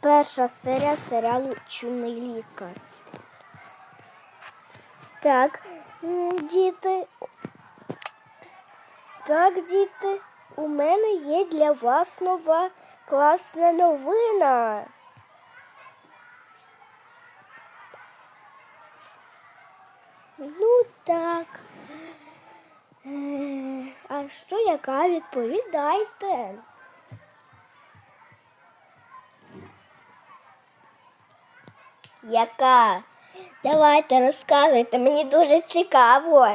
перша серія серіалу Чумний лікар. Так, діти. Так, діти, у мене є для вас нова класна новина. Ну так. Е, А що яка відповідайте? Яка? Давайте розказуйте, мені дуже цікаво.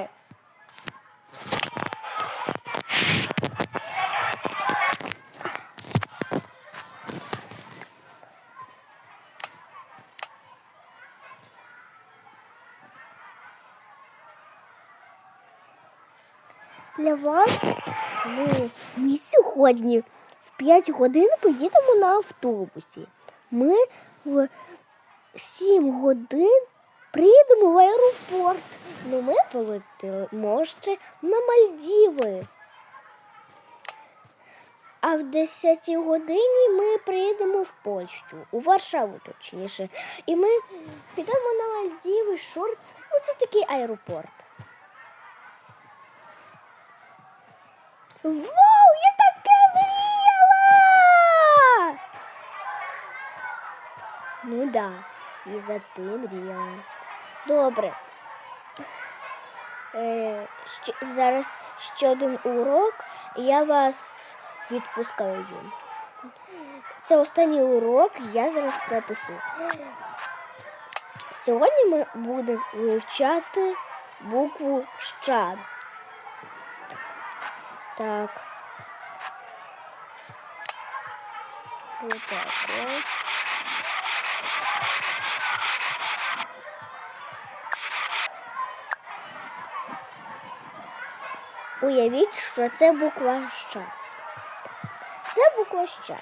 Для вас ми, ми сьогодні в 5 годин поїдемо на автобусі. Ми в 7 годин приїдемо в аеропорт. Ну, ми полетіли, може, на Мальдіви. А в 10 годині ми приїдемо в Польщу, у Варшаву точніше. І ми підемо на Мальдіви, Шорц. Ну, це такий аеропорт. Вау, я таке мріяла! Ну да, і за ти мріяла. Добре. Е, ще, зараз ще один урок, я вас відпускаю. Це останній урок, я зараз напишу. Сьогодні ми будемо вивчати букву Щ. Так. Отак. от. Уявіть, що це буква Щ. Це буква Щ.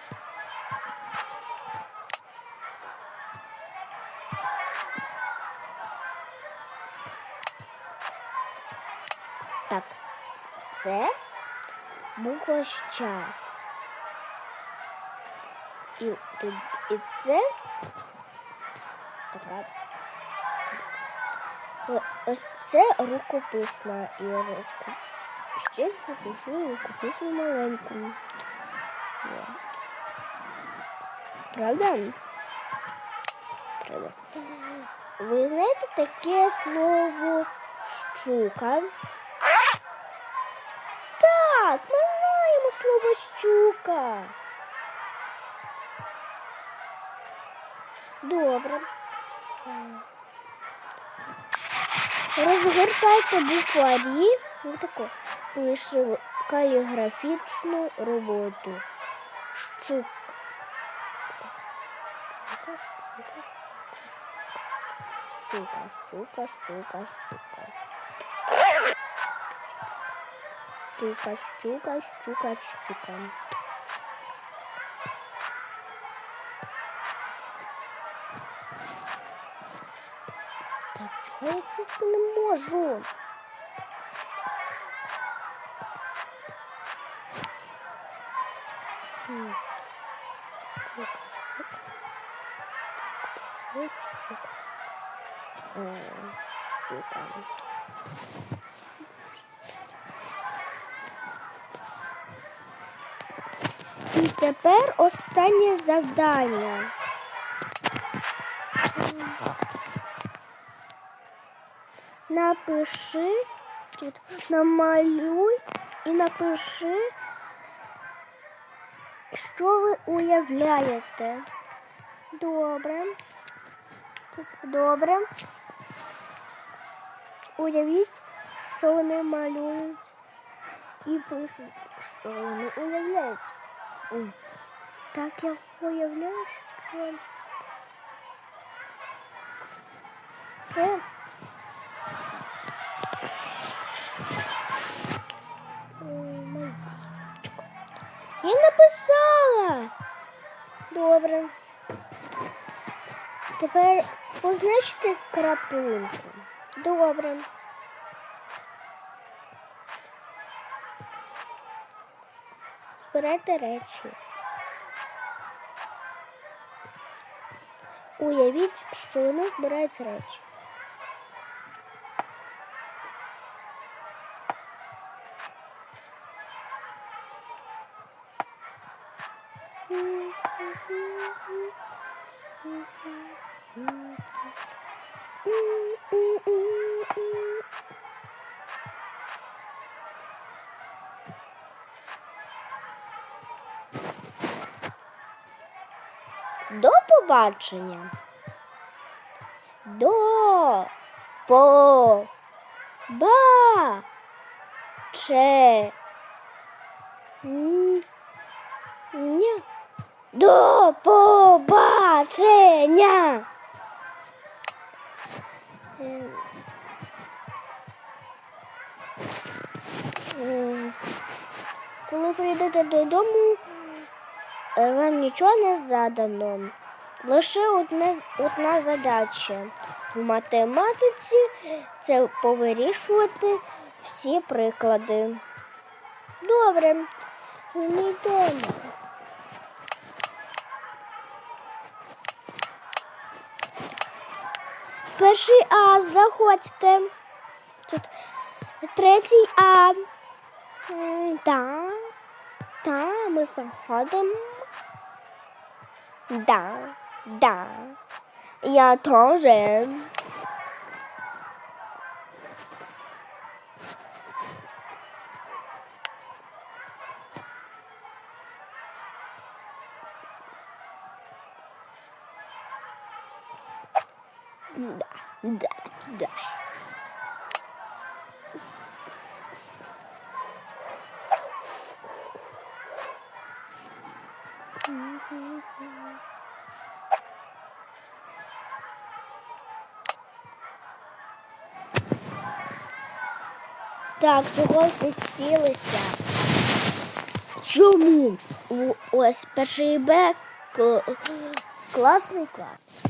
Так, це буква Щ. І, і це така. Ось це рукописна і руку. Ще напишу рукописну маленьку. О. Правда? Правда. Ви знаєте таке слово щука? Так, ми знаємо слово щука. Добре. Розгортайте букварі. Ось тако. Пишемо каліграфічну роботу. Щук. Щука, щука, щука, щука, щука, щука. Щука, щука, щука, щука. Так, чого я сісти не можу? І тепер останнє завдання. Напиши, тут намалюй і напиши, що ви уявляєте. Добре. Добре. Уявіть, що вони малюють і пишуть, що вони уявляють. Так я уявляю, що це Я написала. Добре. Тепер позначте краплинку. Добре. Збирайте речі. уявіть, що вони збирають речі. До побачення. До по ба че н- ня. До побачення. Коли прийдете додому, е, вам нічого не задано. Лише одне, одна задача в математиці це повирішувати всі приклади. Добре, ми йдемо. Перший А, заходьте. Тут третій А. Да. Да, ми заходимо. Да, да. Я тоже. Да, да, да. Так, чого всі сілися? Чому? Ось перший Б кл- класний клас.